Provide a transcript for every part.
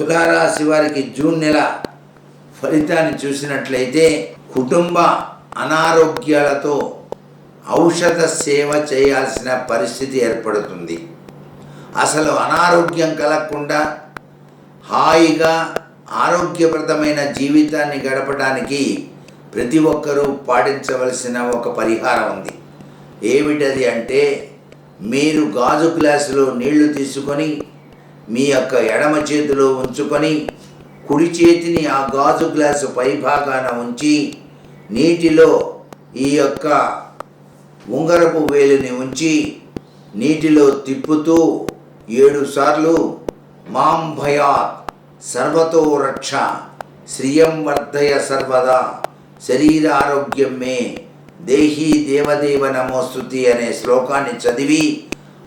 తులారాశి వారికి జూన్ నెల ఫలితాన్ని చూసినట్లయితే కుటుంబ అనారోగ్యాలతో ఔషధ సేవ చేయాల్సిన పరిస్థితి ఏర్పడుతుంది. అసలు అనారోగ్యం కలగకుండా హాయిగా ఆరోగ్యప్రదమైన జీవితాన్ని గడపడానికి ప్రతి ఒక్కరూ పాటించవలసిన ఒక పరిహారం ఉంది. ఏమిటది అంటే మీరు గాజు గ్లాసులో నీళ్ళు తీసుకొని మీ యొక్క ఎడమ చేతిలో ఉంచుకొని కుడి చేతిని ఆ గాజు గ్లాసు పైభాగాన ఉంచి నీటిలో ఈ యొక్క ఉంగరపు వేలుని ఉంచి నీటిలో తిప్పుతూ ఏడు సార్లు మాం భయాత్ సర్వతో రక్ష శ్రియం వర్ధయ సర్వదా శరీర ఆరోగ్యం మే దేహీ దేవదేవ నమోస్తుతి అనే శ్లోకాన్ని చదివి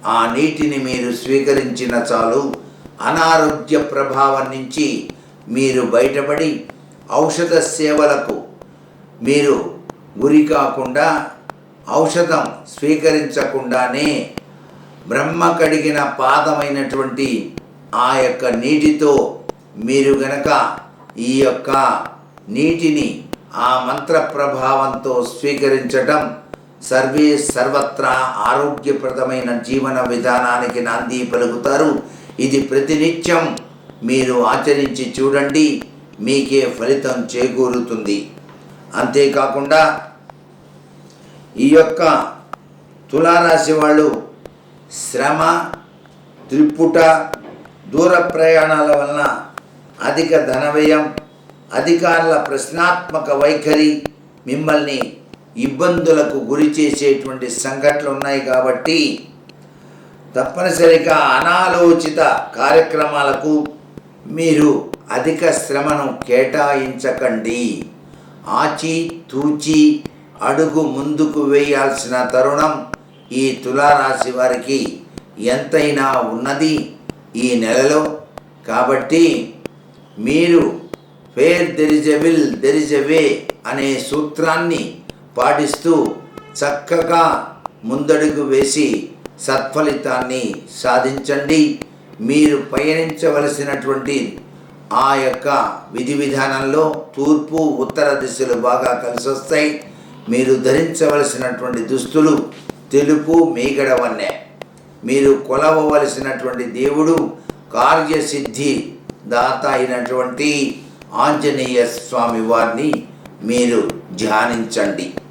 ఆ నీటిని మీరు స్వీకరించిన చాలు. అనారోగ్య ప్రభావం నుంచి మీరు బయటపడి ఔషధ సేవలకు మీరు గురి కాకుండా ఔషధం స్వీకరించకుండానే బ్రహ్మ కడిగిన పాదమైనటువంటి ఆ యొక్క నీటితో మీరు గనక ఈ యొక్క నీటిని ఆ మంత్ర ప్రభావంతో స్వీకరించటం సర్వే సర్వత్రా ఆరోగ్యప్రదమైన జీవన విధానానికి నాంది పలుకుతారు. ఇది ప్రతినిత్యం మీరు ఆచరించి చూడండి మీకే ఫలితం చేకూరుతుంది. అంతేకాకుండా ఈ యొక్క తులారాశి వాళ్ళు శ్రమ త్రిపుట దూర ప్రయాణాల వలన అధిక ధనవ్యయం అధికారుల ప్రశ్నాత్మక వైఖరి మిమ్మల్ని ఇబ్బందులకు గురి చేసేటువంటి సంఘటనలు ఉన్నాయి కాబట్టి తప్పనిసరిగా అనాలోచిత కార్యక్రమాలకు మీరు అధిక శ్రమను కేటాయించకండి. ఆచి తూచి అడుగు ముందుకు వేయాల్సిన తరుణం ఈ తులారాశి వారికి ఎంతైనా ఉన్నది ఈ నెలలో. కాబట్టి మీరు ఫేర్ దెరిజవిల్ దెరిజవే అనే సూత్రాన్ని పాటిస్తూ చక్కగా ముందడుగు వేసి సత్ఫలితాన్ని సాధించండి. మీరు పయనించవలసినటువంటి ఆ యొక్క విధి విధానంలో తూర్పు ఉత్తర దిశలు బాగా కలిసి వస్తాయి మీరు ధరించవలసినటువంటి దుస్తులు తెలుపు మీగడ వన్నె. మీరు కొలవవలసినటువంటి దేవుడు కార్యసిద్ధి దాత అయినటువంటి ఆంజనేయ స్వామి వారిని మీరు ధ్యానించండి.